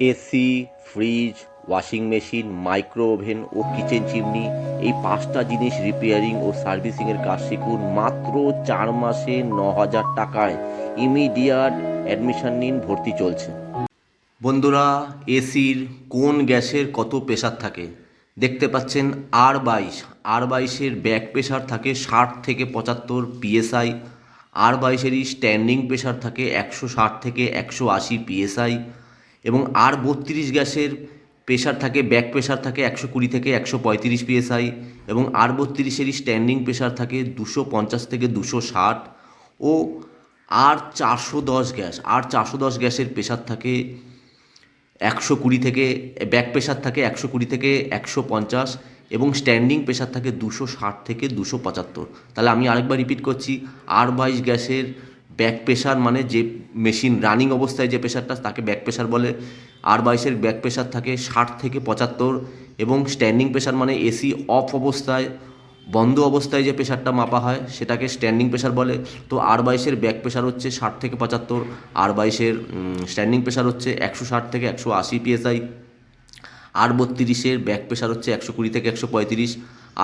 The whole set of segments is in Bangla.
AC, fridge, washing machine micro oven ও কিচেন চিমনি, এই পাঁচটা জিনিস রিপেয়ারিং ও সার্ভিসিংয়ের কাজ শিখুন মাত্র চার মাসে ন হাজার টাকায়। ইমিডিয়াট অ্যাডমিশন নিন, ভর্তি চলছে। বন্ধুরা, এসির কোন গ্যাসের কত প্রেশার থাকে? দেখতে পাচ্ছেন আর বাইশ। আর বাইশের ব্যাক প্রেশার থাকে ষাট থেকে পঁচাত্তর পিএসআই। আর বাইশেরই স্ট্যান্ডিং প্রেশার থাকে একশো ষাট থেকে একশো আশি পিএসআই। এবং আর বত্রিশ গ্যাসের প্রেশার থাকে ব্যাক প্রেশার থাকে একশো কুড়ি থেকে একশো পঁয়ত্রিশ পিএসআই এবং আর বত্রিশেরই স্ট্যান্ডিং প্রেশার থাকে দুশো পঞ্চাশ থেকে দুশো ষাট ও আর চারশো দশ গ্যাস, আর চারশো দশ গ্যাসের প্রেশার থাকে একশো কুড়ি থেকে ব্যাক প্রেশার থাকে একশো কুড়ি থেকে একশো পঞ্চাশ এবং স্ট্যান্ডিং প্রেশার থাকে দুশো ষাট থেকে দুশো পঁচাত্তর। তাহলে আমি আরেকবার রিপিট করছি, আর বাইশ গ্যাসের ব্যাক প্রেশার মানে যে মেশিন রানিং অবস্থায় যে প্রেশারটা তাকে ব্যাক প্রেশার বলে। আর বাইশের ব্যাক প্রেশার থাকে ষাট থেকে পঁচাত্তর এবং স্ট্যান্ডিং প্রেশার মানে এসি অফ অবস্থায়, বন্ধ অবস্থায় যে প্রেশারটা মাপা হয়, সেটাকে স্ট্যান্ডিং প্রেশার বলে। তো আর বাইশের ব্যাক প্রেশার হচ্ছে ষাট থেকে পঁচাত্তর আর বাইশের স্ট্যান্ডিং প্রেশার হচ্ছে একশো ষাট থেকে একশো আশি পিএসআই আর বত্রিশের ব্যাক প্রেশার হচ্ছে একশো কুড়ি থেকে একশো পঁয়ত্রিশ।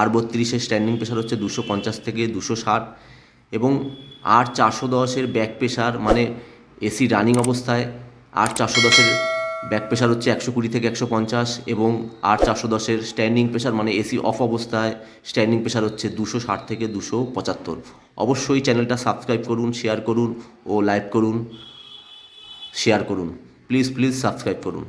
আর বত্রিশের স্ট্যান্ডিং প্রেশার হচ্ছে দুশো পঞ্চাশ থেকে দুশো ষাট। এবং আর চারশো দশের ব্যাক প্রেশার মানে এসি রানিং অবস্থায় আর চারশো দশের ব্যাক প্রেশার হচ্ছে একশো কুড়ি থেকে একশো পঞ্চাশ এবং আর চারশো দশের স্ট্যান্ডিং প্রেশার মানে এসি অফ অবস্থায় স্ট্যান্ডিং প্রেশার হচ্ছে দুশো ষাট থেকে দুশো পঁচাত্তর। অবশ্যই চ্যানেলটা সাবস্ক্রাইব করুন শেয়ার করুন ও লাইক করুন শেয়ার করুন। প্লিজ প্লিজ সাবস্ক্রাইব করুন।